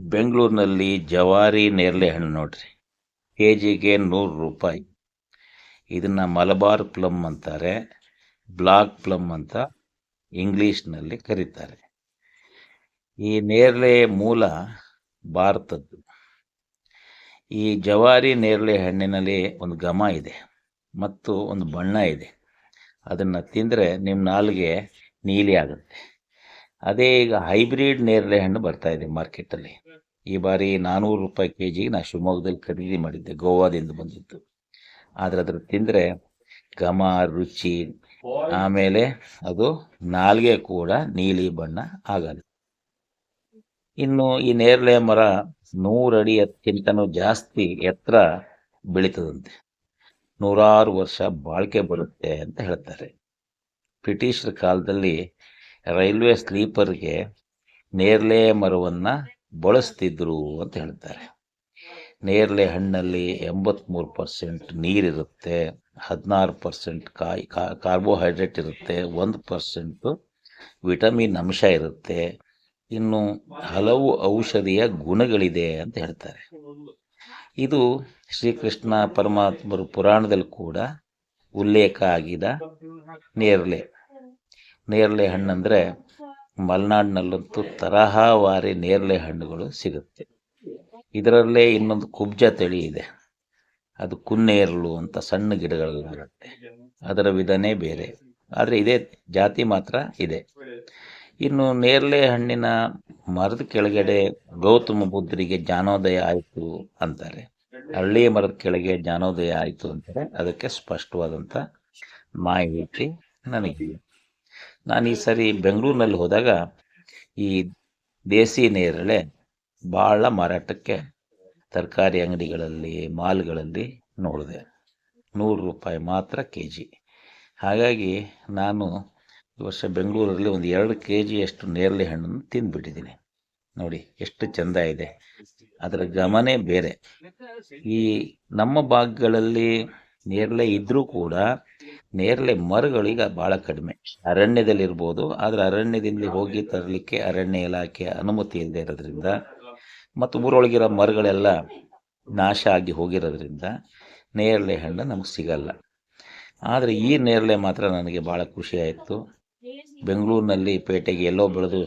ಬೆಂಗಳೂರಿನಲ್ಲಿ ಜವಾರಿ ನೇರಳೆ ಹಣ್ಣು ನೋಡ್ರಿ. ಕೆ ಜಿಗೆ ನೂರು ರೂಪಾಯಿ. ಇದನ್ನು ಮಲಬಾರ್ ಪ್ಲಮ್ ಅಂತಾರೆ, ಬ್ಲಾಕ್ ಪ್ಲಮ್ ಅಂತ ಇಂಗ್ಲೀಷ್ನಲ್ಲಿ ಕರೀತಾರೆ. ಈ ನೇರಳೆ ಮೂಲ ಭಾರತದ್ದು. ಈ ಜವಾರಿ ನೇರಳೆ ಹಣ್ಣಿನಲ್ಲಿ ಒಂದು ಘಮ ಇದೆ ಮತ್ತು ಒಂದು ಬಣ್ಣ ಇದೆ. ಅದನ್ನು ತಿಂದರೆ ನಿಮ್ಮ ನಾಲಿಗೆ ನೀಲಿ ಆಗುತ್ತೆ. ಅದೇ ಈಗ ಹೈಬ್ರಿಡ್ ನೇರಳೆ ಹಣ್ಣು ಬರ್ತಾ ಇದೆ ಮಾರ್ಕೆಟಲ್ಲಿ ಈ ಬಾರಿ ನಾನ್ನೂರು ರೂಪಾಯಿ ಕೆ ಜಿಗೆ ನಾನು ಶಿವಮೊಗ್ಗದಲ್ಲಿ ಖರೀದಿ ಮಾಡಿದ್ದೆ, ಗೋವಾದಿಂದ ಬಂದಿತ್ತು ಆದರೆ ಅದ್ರ ತಿಂದರೆ ಘಮ, ರುಚಿ, ಆಮೇಲೆ ಅದು ನಾಲ್ಗೆ ಕೂಡ ನೀಲಿ ಬಣ್ಣ ಆಗಲ್ಲ. ಇನ್ನು ಈ ನೇರಳೆ ಮರ ನೂರಡಿ ಎತ್ತಕ್ಕಿಂತನೂ ಜಾಸ್ತಿ ಎತ್ತರ ಬೆಳೀತದಂತೆ. ನೂರಾರು ವರ್ಷ ಬಾಳಿಕೆ ಬರುತ್ತೆ ಅಂತ ಹೇಳ್ತಾರೆ. ಬ್ರಿಟಿಷರ ಕಾಲದಲ್ಲಿ ರೈಲ್ವೆ ಸ್ಲೀಪರ್ಗೆ ನೇರಳೆ ಮರವನ್ನು ಬಳಸ್ತಿದ್ರು ಅಂತ ಹೇಳ್ತಾರೆ. ನೇರಳೆ ಹಣ್ಣಲ್ಲಿ ಎಂಬತ್ತ್ಮೂರು ಪರ್ಸೆಂಟ್ ನೀರಿರುತ್ತೆ ಹದಿನಾರು ಪರ್ಸೆಂಟ್ ಕಾಯಿ ಕಾರ್ಬೋಹೈಡ್ರೇಟ್ ಇರುತ್ತೆ, ಒಂದು ಪರ್ಸೆಂಟು ವಿಟಮಿನ್ ಅಂಶ ಇರುತ್ತೆ. ಇನ್ನು ಹಲವು ಔಷಧಿಯ ಗುಣಗಳಿದೆ ಅಂತ ಹೇಳ್ತಾರೆ. ಇದು ಶ್ರೀಕೃಷ್ಣ ಪರಮಾತ್ಮರು ಪುರಾಣದಲ್ಲಿ ಕೂಡ ಉಲ್ಲೇಖ ಆಗಿದ ನೇರಳೆ ನೇರಳೆ ಹಣ್ಣಂದರೆ ಮಲೆನಾಡಿನಲ್ಲಂತೂ ತರಹವಾರಿ ನೇರಳೆ ಹಣ್ಣುಗಳು ಸಿಗುತ್ತೆ. ಇದರಲ್ಲೇ ಇನ್ನೊಂದು ಕುಬ್ಜ ತಳಿ ಇದೆ. ಅದು ಕುನ್ನೇರಳು ಅಂತ ಸಣ್ಣ ಗಿಡಗಳಲ್ಲಿರುತ್ತೆ ಅದರ ವಿಧನೇ ಬೇರೆ. ಆದರೆ ಇದೇ ಜಾತಿ ಮಾತ್ರ ಇದೆ. ಇನ್ನು ನೇರಳೆ ಹಣ್ಣಿನ ಮರದ ಕೆಳಗಡೆ ಗೌತಮ ಬುದ್ಧರಿಗೆ ಜ್ಞಾನೋದಯ ಆಯಿತು ಅಂತಾರೆ. ಹಳ್ಳಿ ಮರದ ಕೆಳಗೆ ಜ್ಞಾನೋದಯ ಆಯಿತು ಅಂತಾರೆ. ಅದಕ್ಕೆ ಸ್ಪಷ್ಟವಾದಂಥ ಮಾಹಿತಿ ನನಗಿದೆ. ನಾನು ಈ ಸರಿ ಬೆಂಗಳೂರಿನಲ್ಲಿ ಹೋದಾಗ ಈ ದೇಸಿ ನೇರಳೆ ಭಾಳ ಮಾರಾಟಕ್ಕೆ ತರಕಾರಿ ಅಂಗಡಿಗಳಲ್ಲಿ, ಮಾಲ್ಗಳಲ್ಲಿ ನೋಡಿದೆ. ನೂರು ರೂಪಾಯಿ ಮಾತ್ರ ಕೆ ಜಿ ಹಾಗಾಗಿ ನಾನು ಈ ವರ್ಷ ಬೆಂಗಳೂರಲ್ಲಿ ಒಂದು ಎರಡು ಕೆ ಜಿಯಷ್ಟು ನೇರಳೆ ಹಣ್ಣನ್ನು ತಿಂದುಬಿಟ್ಟಿದ್ದೀನಿ. ನೋಡಿ, ಎಷ್ಟು ಚೆಂದ ಇದೆ. ಅದರ ಗಮನೇ ಬೇರೆ. ಈ ನಮ್ಮ ಭಾಗಗಳಲ್ಲಿ ನೇರಳೆ ಇದ್ದರೂ ಕೂಡ ನೇರಳೆ ಮರಗಳೀಗ ಭಾಳ ಕಡಿಮೆ. ಅರಣ್ಯದಲ್ಲಿರ್ಬೋದು, ಆದರೆ ಅರಣ್ಯದಿಂದ ಹೋಗಿ ತರಲಿಕ್ಕೆ ಅರಣ್ಯ ಇಲಾಖೆ ಅನುಮತಿ ಇಲ್ಲದೆ ಇರೋದ್ರಿಂದ ಮತ್ತು ಊರೊಳಗಿರೋ ಮರಗಳೆಲ್ಲ ನಾಶ ಆಗಿ ಹೋಗಿರೋದ್ರಿಂದ ನೇರಳೆ ಹಣ್ಣು ನಮಗೆ ಸಿಗಲ್ಲ. ಆದರೆ ಈ ನೇರಳೆ ಮಾತ್ರ ನನಗೆ ಭಾಳ ಖುಷಿ ಆಯಿತು. ಬೆಂಗಳೂರಿನಲ್ಲಿ ಪೇಟೆಗೆ ಎಲ್ಲೋ ಬೆಳೆದು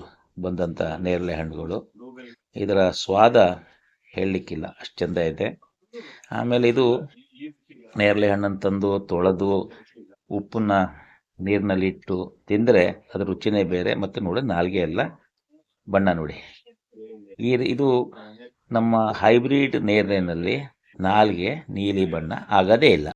ಬಂದಂಥ ನೇರಳೆ ಹಣ್ಣುಗಳು. ಇದರ ಸ್ವಾದ ಹೇಳಲಿಕ್ಕಿಲ್ಲ, ಅಷ್ಟು ಚೆಂದ ಇದೆ. ಆಮೇಲೆ ಇದು ನೇರಳೆ ಹಣ್ಣನ್ನು ತಂದು ತೊಳೆದು ಉಪ್ಪನ್ನ ನೀರಿನಲ್ಲಿ ಇಟ್ಟು ತಿಂದರೆ ಅದರ ರುಚಿನೇ ಬೇರೆ. ಮತ್ತು ನೋಡಿ, ನಾಲ್ಗೆ ಎಲ್ಲ ಬಣ್ಣ ನೋಡಿ. ಈ ಇದು ನಮ್ಮ ಹೈಬ್ರಿಡ್ ನೇರಳೆನಲ್ಲಿ ನಾಲ್ಗೆ ನೀಲಿ ಬಣ್ಣ ಆಗೋದೇ ಇಲ್ಲ.